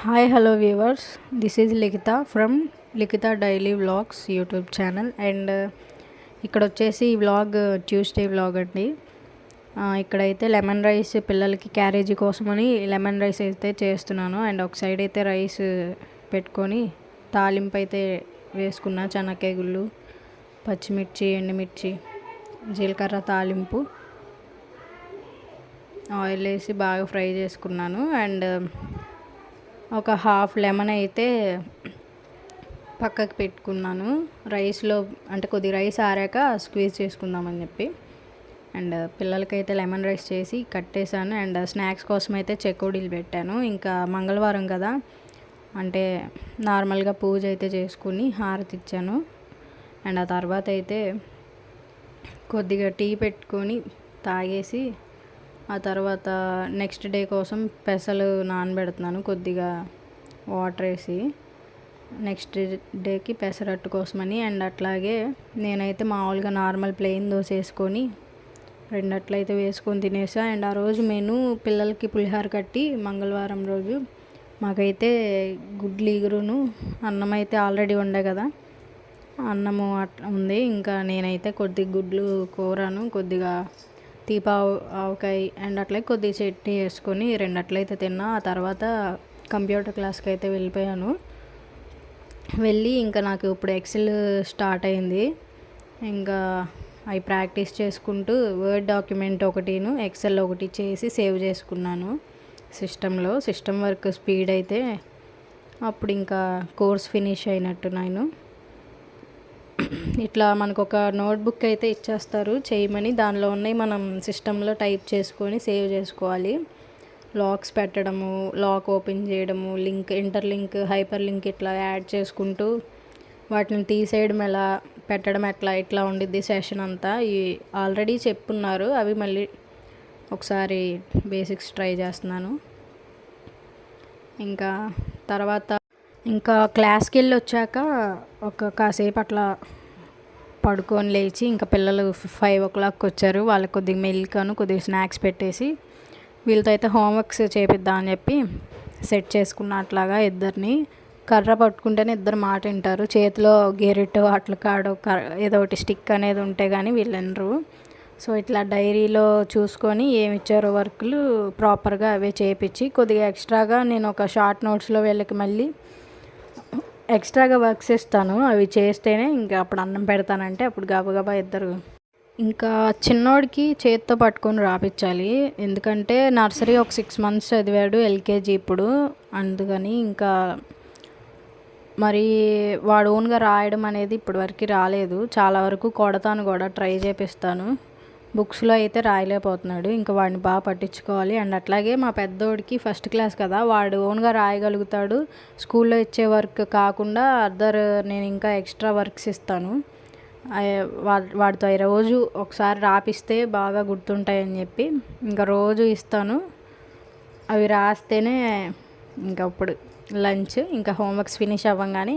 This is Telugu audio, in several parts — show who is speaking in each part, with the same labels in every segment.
Speaker 1: Hi hello viewers this is Likhitha from Likhitha daily vlogs YouTube channel and ఇక్కడ వచ్చేసి ఈ వ్లాగ్ ట్యూస్డే వ్లాగ్ అండి. ఇక్కడైతే లెమన్ రైస్ పిల్లలకి క్యారేజీ కోసమని లెమన్ రైస్ అయితే చేస్తున్నాను. అండ్ ఒక సైడ్ అయితే రైస్ పెట్టుకొని తాలింపు అయితే వేసుకున్నా చెనక్కాయ గుళ్ళు పచ్చిమిర్చి ఎండుమిర్చి జీలకర్ర తాలింపు ఆయిల్ వేసి బాగా ఫ్రై చేసుకున్నాను. అండ్ ఒక హాఫ్ లెమన్ అయితే పక్కకు పెట్టుకున్నాను. రైస్లో అంటే కొద్ది రైస్ ఆరాక స్క్వీజ్ చేసుకుందామని చెప్పి. అండ్ పిల్లలకైతే లెమన్ రైస్ చేసి కట్టేశాను. అండ్ స్నాక్స్ కోసం అయితే చెకోడీలు పెట్టాను. ఇంకా మంగళవారం కదా. అంటే నార్మల్గా పూజ అయితే చేసుకుని హారతి ఇచ్చాను. అండ్ ఆ తర్వాత అయితే కొద్దిగా టీ పెట్టుకొని తాగేసి ఆ తర్వాత నెక్స్ట్ డే కోసం పెసలు నానబెడుతున్నాను కొద్దిగా వాటర్ వేసి. నెక్స్ట్ డేకి పెసరట్టు కోసమని అండ్ అట్లాగే నేనైతే మామూలుగా నార్మల్ ప్లెయిన్ దోశ వేసుకొని రెండు అట్లయితే వేసుకొని తినేసా. అండ్ ఆ రోజు నేను పిల్లలకి పులిహార కట్టి మంగళవారం రోజు మాకైతే గుడ్లు ఇగురును అన్నం అయితే ఆల్రెడీ ఉండే కదా అన్నము అట్లా ఉంది. ఇంకా నేనైతే కొద్ది గుడ్లు కూరను కొద్దిగా తీపా ఆవకాయ అండ్ అట్లే కొద్ది చట్నీ వేసుకొని రెండు అట్లయితే తిన్నా. ఆ తర్వాత కంప్యూటర్ క్లాస్కి అయితే వెళ్ళిపోయాను. వెళ్ళి ఇంకా నాకు ఇప్పుడు ఎక్సెల్ స్టార్ట్ అయింది. ఇంకా అవి ప్రాక్టీస్ చేసుకుంటూ వర్డ్ డాక్యుమెంట్ ఒకటిను ఎక్సెల్ ఒకటి చేసి సేవ్ చేసుకున్నాను సిస్టంలో. సిస్టమ్ వర్క్ స్పీడ్ అయితే అప్పుడు ఇంకా కోర్స్ ఫినిష్ అయినట్టు నేను. ఇట్లా మనకు ఒక నోట్బుక్ అయితే ఇచ్చేస్తారు. చేయమని దానిలో ఉన్నాయి మనం సిస్టంలో టైప్ చేసుకొని సేవ్ చేసుకోవాలి. లాక్స్ పెట్టడము లాక్ ఓపెన్ చేయడము link inter link hyper link ఇట్లా యాడ్ చేసుకుంటూ వాటిని తీసేయడం ఎలా పెట్టడం ఎట్లా ఇట్లా ఉండిద్ది సెషన్ అంతా. ఈ ఆల్రెడీ చెప్పున్నారు. అవి మళ్ళీ ఒకసారి బేసిక్స్ ట్రై చేస్తున్నాను. ఇంకా తర్వాత ఇంకా క్లాస్కి వెళ్ళి వచ్చాక ఒక కాసేపు అట్లా పడుకొని లేచి ఇంకా పిల్లలు ఫైవ్ ఓ క్లాక్కి వచ్చారు. వాళ్ళకి కొద్దిగా మిల్క్ అను కొద్దిగా స్నాక్స్ పెట్టేసి వీళ్ళతో అయితే హోంవర్క్స్ చేపిద్దాం అని చెప్పి సెట్ చేసుకున్న అట్లాగా ఇద్దరిని. కర్ర పట్టుకుంటేనే ఇద్దరు మాట వింటారు. చేతిలో గెరిట్ అట్ల కాడు ఏదో ఒకటి స్టిక్ అనేది ఉంటే కానీ వీళ్ళు వినరు. సో ఇట్లా డైరీలో చూసుకొని ఏమి ఇచ్చారో వర్కులు ప్రాపర్గా అవే చేయించి కొద్దిగా ఎక్స్ట్రాగా నేను ఒక షార్ట్ నోట్స్లో వీళ్ళకి మళ్ళీ ఎక్స్ట్రాగా వర్క్స్ ఇస్తాను అవి చేస్తేనే ఇంకా అప్పుడు అన్నం పెడతానంటే అప్పుడు గబగబా ఇద్దరు. ఇంకా చిన్నోడికి చేత్తో పట్టుకొని రాపించాలి ఎందుకంటే నర్సరీ ఒక సిక్స్ మంత్స్ చదివాడు ఎల్కేజీ ఇప్పుడు. అందుకని ఇంకా మరి వాడు ఓన్గా రాయడం అనేది ఇప్పటివరకు రాలేదు. చాలా వరకు కొడతాను కూడా ట్రై చేపిస్తాను. బుక్స్లో అయితే రాయలేకపోతున్నాడు. ఇంకా వాడిని బాగా పట్టించుకోవాలి. అండ్ అట్లాగే మా పెద్దోడికి ఫస్ట్ క్లాస్ కదా వాడు ఓన్గా రాయగలుగుతాడు. స్కూల్లో ఇచ్చే వర్క్ కాకుండా అదర్ నేను ఇంకా ఎక్స్ట్రా వర్క్స్ ఇస్తాను. వాడితో రోజు ఒకసారి రాపిస్తే బాగా గుర్తుంటాయని చెప్పి ఇంకా రోజు ఇస్తాను. అవి రాస్తేనే ఇంకా అప్పుడు లంచ్ ఇంకా హోంవర్క్స్ ఫినిష్ అవ్వగానే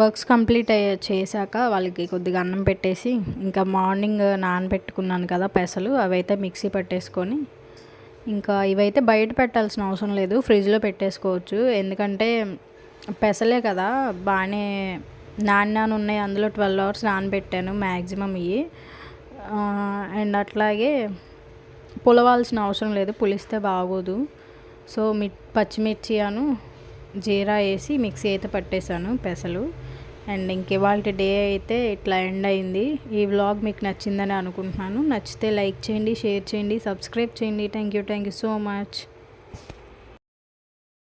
Speaker 1: వర్క్స్ కంప్లీట్ అయ్యే చేశాక వాళ్ళకి కొద్దిగా అన్నం పెట్టేసి ఇంకా మార్నింగ్ నానబెట్టుకున్నాను కదా పెసలు అవైతే మిక్సీ పట్టేసుకొని. ఇంకా ఇవైతే బయట పెట్టాల్సిన అవసరం లేదు ఫ్రిడ్జ్లో పెట్టేసుకోవచ్చు. ఎందుకంటే పెసలే కదా బాగానే నాన్న ఉన్నాయి అందులో ట్వెల్వ్ అవర్స్ నానబెట్టాను మ్యాక్సిమం ఇవి. అండ్ అట్లాగే పులవాల్సిన అవసరం లేదు పులిస్తే బాగోదు. సో మి పచ్చిమిర్చి అను జీరా వేసి మిక్సీ అయితే పట్టేశాను పెసలు. అండ్ ఇంక ఇవాళ డే అయితే ఇట్లా ఎండ్ అయింది. ఈ వ్లాగ్ మీకు నచ్చిందని అనుకుంటున్నాను. నచ్చితే లైక్ చేయండి షేర్ చేయండి సబ్స్క్రైబ్ చేయండి. Thank you thank you so much